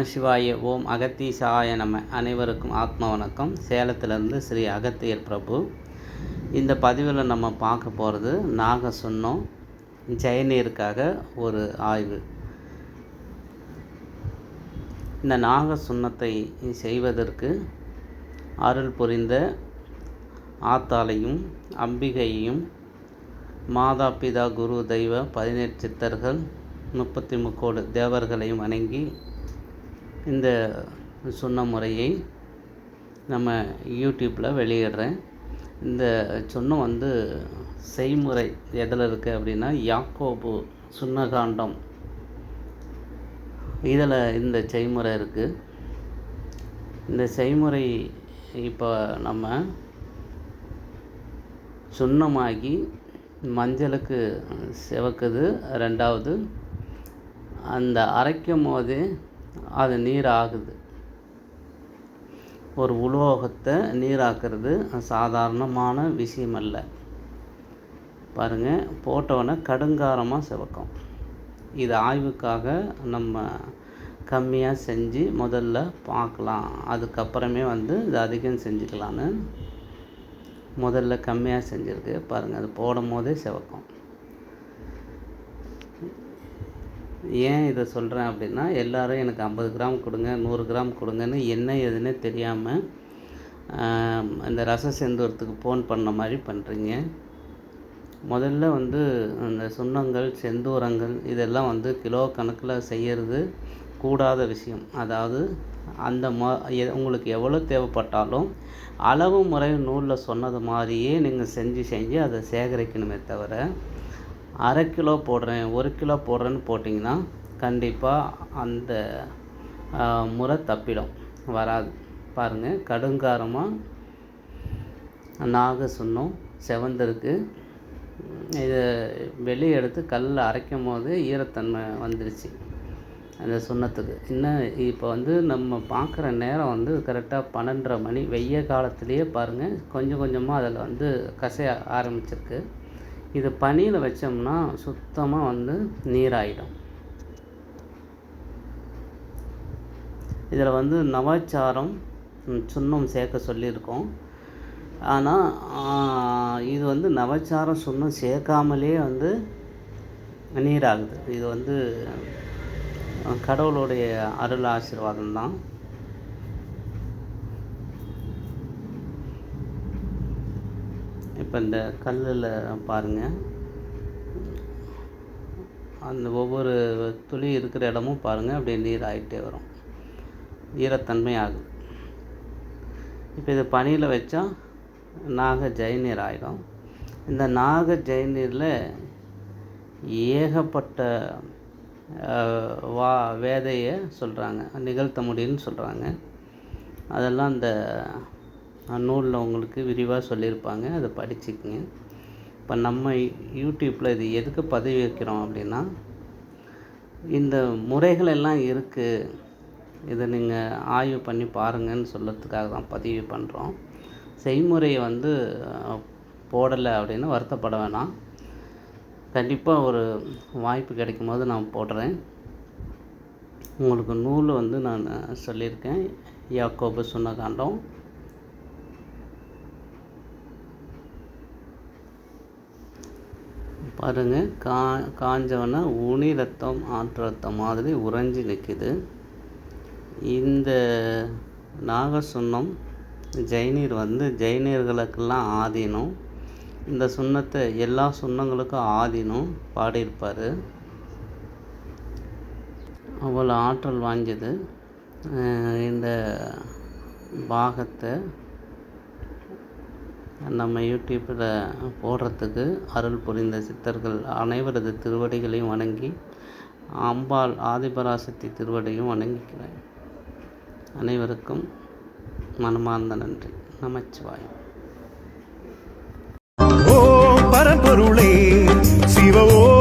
நமசிவாய ஓம் அகத்தீசாய நம. அனைவருக்கும் ஆத்ம வணக்கம். சேலத்திலிருந்து ஸ்ரீ அகத்தியர் பிரபு. இந்த பதிவில் நம்ம பார்க்க போகிறது நாக சுண்ணம் ஜெயநீருக்காக ஒரு ஆய்வு. இந்த நாக சுண்ணத்தை செய்வதற்கு அருள் புரிந்த ஆத்தாளையும் அம்பிகையையும் மாதா பிதா குரு தெய்வ பதினெட்டு சித்தர்கள் முப்பத்தி முக்கோடு தேவர்களையும் வணங்கி இந்த சொன்ன முறையை நம்ம யூடியூப்பில் வெளியிடுறேன். இந்த சொன்னம் வந்து செய்முறை எதில் இருக்குது அப்படின்னா யாக்கோபு சுண்ணகாண்டம். இதில் இந்த செய்முறை இருக்குது இந்த செய்முறை இப்போ நம்ம சுண்ணமாகி மஞ்சளுக்கு சிவக்குது. ரெண்டாவது அந்த அரைக்கும் போதே அது நீர் ஆகுது ஒரு உலோகத்தை நீராக்குறது சாதாரணமான விஷயம் அல்ல பாருங்கள் போட்டோன்னே கடுங்காரமாக சிவக்கும். இது ஆய்வுக்காக நம்ம கம்மியாக செஞ்சு முதல்ல பார்க்கலாம். அதுக்கப்புறமே வந்து இது அதிகம் செஞ்சுக்கலான்னு முதல்ல கம்மியாக செஞ்சுருக்கு. பாருங்கள் அது போடும் போதே சிவக்கும். ஏன் இதை சொல்கிறேன் அப்படின்னா எல்லோரும் எனக்கு ஐம்பது கிராம் கொடுங்க நூறு கிராம் கொடுங்கன்னு என்ன எதுன்னு தெரியாமல் இந்த ரச செந்தூரத்துக்கு ஃபோன் பண்ண மாதிரி பண்ணுறீங்க முதல்ல வந்து அந்த சுண்ணங்கள் செந்தூரங்கள் இதெல்லாம் வந்து கிலோ கணக்கில் செய்கிறது கூடாத விஷயம். அதாவது அந்த ம உங்களுக்கு எவ்வளோ தேவைப்பட்டாலும் அளவு முறை நூலில் சொன்னது மாதிரியே நீங்கள் செஞ்சு செஞ்சு அதை சேகரிக்கணுமே தவிர அரை கிலோ போடுறேன் ஒரு கிலோ போடுறேன்னு போட்டிங்கன்னா கண்டிப்பாக அந்த முறை தப்பிடும் வராது. பாருங்கள் கடுங்காரமாக நாக சுண்ணம் செவந்திருக்கு. இதை வெளியே எடுத்து கல்லில் அரைக்கும் போது ஈரத்தன்மை வந்துருச்சு அந்த சுண்ணத்துக்கு. இன்னும் இப்போ வந்து நம்ம பார்க்குற நேரம் வந்து கரெக்டாக பன்னெண்டரை மணி வெய்ய காலத்துலேயே பாருங்கள் கொஞ்சம் கொஞ்சமாக அதில் வந்து கசைய ஆரம்பிச்சிருக்கு. இது பனியில் வச்சோம்னா சுத்தமாக வந்து நீராயிடும். இதில் வந்து நவாச்சாரம் சுண்ணம் சேர்க்க சொல்லியிருக்கோம். ஆனால் இது வந்து நவச்சாரம் சுண்ணம் சேர்க்காமலே வந்து நீராகுது. இது வந்து கடவுளுடைய அருள் ஆசீர்வாதம் தான் இப்போ இந்த கல்லில் பாருங்கள் அந்த ஒவ்வொரு துளி இருக்கிற இடமும் பாருங்கள் அப்படியே நீர் ஆகிட்டே வரும். ஈரத்தன்மை ஆகும். இப்போ இது பனியில் வச்சா நாக ஜெயநீர் ஆகிடும் இந்த நாக ஜெயநீரில் ஏகப்பட்ட வா வேதையை சொல்கிறாங்க நிகழ்த்த முடியும்னு சொல்கிறாங்க அதெல்லாம் அந்த நூலில் உங்களுக்கு விரிவாக சொல்லியிருப்பாங்க அதை படிச்சுக்கங்க. இப்போ நம்ம யூடியூப்பில் இது எதுக்கு பதிவு வைக்கிறோம் அப்படின்னா இந்த முறைகள் எல்லாம் இருக்குது இதை நீங்கள் ஆய்வு பண்ணி பாருங்கன்னு சொல்லத்துக்காக தான் பதிவு பண்ணுறோம் செய்முறையை வந்து போடலை அப்படின்னு வருத்தப்பட வேணாம். கண்டிப்பாக ஒரு வாய்ப்பு கிடைக்கும் போது நான் போடுறேன். உங்களுக்கு நூல் வந்து நான் சொல்லியிருக்கேன். யாக்கோபு சுண்ணகாண்டம். பாருங்கள் கா காஞ்சவன உனி ரத்தம் ஆற்று ரத்தம் மாதிரி உறைஞ்சி நிற்கிது இந்த நாகசுண்ணம் ஜெயினீர் வந்து ஜெயினியர்களுக்கெல்லாம் ஆதீனம். இந்த சுண்ணத்தை எல்லா சுண்ணங்களுக்கும் ஆதீனம் பாடியிருப்பார். அவ்வளோ ஆற்றல் வாங்கியது இந்த பாகத்தை நம்ம யூடியூப்பில் போடுறதுக்கு அருள் புரிந்த சித்தர்கள் அனைவரது திருவடிகளையும் வணங்கி அம்பாள் ஆதிபராசக்தி திருவடியும் வணங்கிக்கிறேன் அனைவருக்கும் மனமார்ந்த நன்றி. நமச்சிவாயம். ஓ பரம்பொருளே சிவ ஓ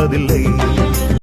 பார்ப்பதில்லை